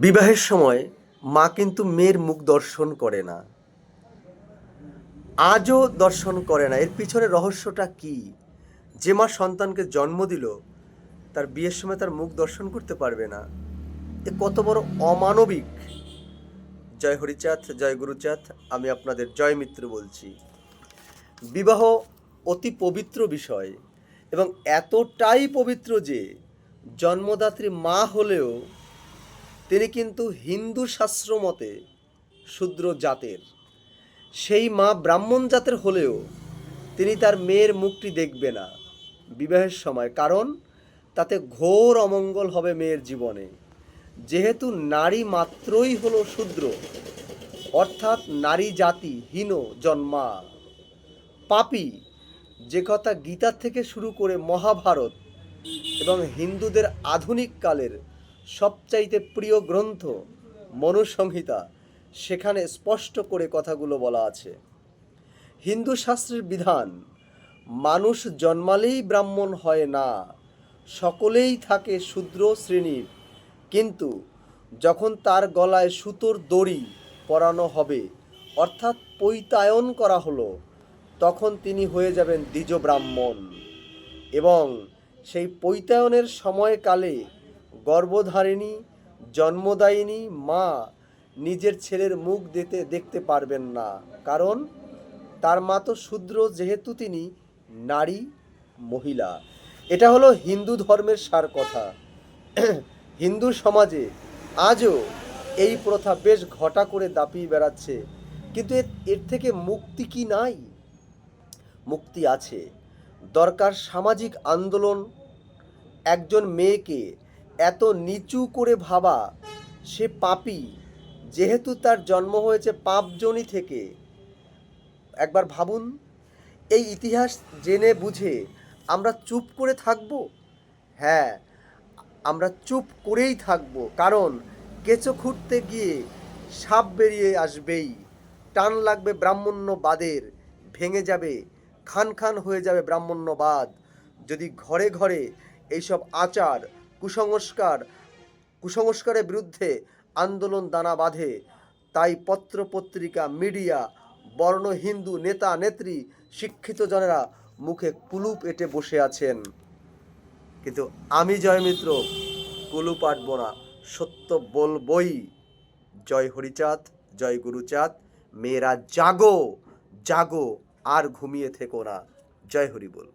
বিবাহের সময় মা কিন্তু মেয়ের মুখ দর্শন করে না। আজও দর্শন করে না। এর পিছনে রহস্যটা কি? যে মা সন্তানকে জন্ম দিল, তার বিয়ের সময় তার মুখ দর্শন করতে পারবে না। এ কত বড় অমানবিক। জয় হরিচাঁদ, জয় গুরুচাঁদ, আমি আপনাদের জয় মিত্র বলছি। বিবাহ অতি পবিত্র বিষয় এবং এতটাই পবিত্র যে জন্মদাত্রী মা হলেও তিনি কিন্তু হিন্দু শাস্ত্র মতে শূদ্র জাতের। সেই মা ব্রাহ্মণ জাতের হলেও তিনি তার মেয়ের মুখটি দেখবে না বিবাহের সময়, কারণ তাতে ঘোর অমঙ্গল হবে মেয়ের জীবনে। যেহেতু নারী মাত্রই হলো শূদ্র, অর্থাৎ নারী জাতি হীন জন্মা। পাপি, যে কথা গীতা থেকে শুরু করে মহাভারত এবং হিন্দুদের আধুনিক কালের সবচাইতে প্রিয় গ্রন্থ মনুসংহিতা, সেখানে স্পষ্ট করে কথাগুলো বলা আছে। হিন্দু শাস্ত্রের বিধান, মানুষ জন্মালেই ব্রাহ্মণ হয় না, সকলেই থাকে শূদ্র শ্রেণির, কিন্তু যখন তার গলায় সুতোর দড়ি পরানো হবে, অর্থাৎ পৈতায়ন করা হলো, তখন তিনি হয়ে যাবেন দ্বিজ ব্রাহ্মণ। এবং সেই পৈতায়নের সময়কালে গর্ভধারিণী, জন্মদায়িনী মা নিজের ছেলের মুখ দিতে, দেখতে পারবেন না। কারণ তার মা তো শূদ্র, যেহেতু তিনি নারী, মহিলা। এটা হলো হিন্দু ধর্মের সার কথা। হিন্দু সমাজে আজও এই প্রথা বেশ ঘটা করে দাপিয়ে বেড়াচ্ছে। কিন্তু এর থেকে মুক্তি কি নাই? মুক্তি আছে। দরকার সামাজিক আন্দোলন, একজন মেয়েকে এত নিচু করে ভাবা সে পাপি, যেহেতু তার জন্ম হয়েছে পাপজনি থেকে। একবার ভাবুন, এই ইতিহাস জেনে বুঝে আমরা চুপ করে থাকব? হ্যাঁ আমরা চুপ করেই থাকব, কারণ কেঁচো খুঁড়তে গিয়ে সাপ বেরিয়ে আসবেই। টান লাগবে ব্রাহ্মণ্যবাদের, ভেঙে যাবে খান খান হয়ে যাবে ব্রাহ্মণ্যবাদ। যদি ঘরে ঘরে এইসব আচার কুসংস্কার, কুসংস্কারের বিরুদ্ধে আন্দোলন দানা বাঁধে। তাই পত্র পত্রিকা মিডিয়া, বর্ণ, হিন্দু, নেতা, নেত্রী, শিক্ষিত জনেরা মুখে কুলুপ এঁটে বসে আছেন। কিন্তু আমি, জয় মিত্র, কুলুপ আটব না। সত্য বলবই। জয় হরিচাঁদ, জয় গুরুচাঁদ, মেয়েরা জাগো জাগো, আর ঘুমিয়ে থেকো না। জয় হরি বল।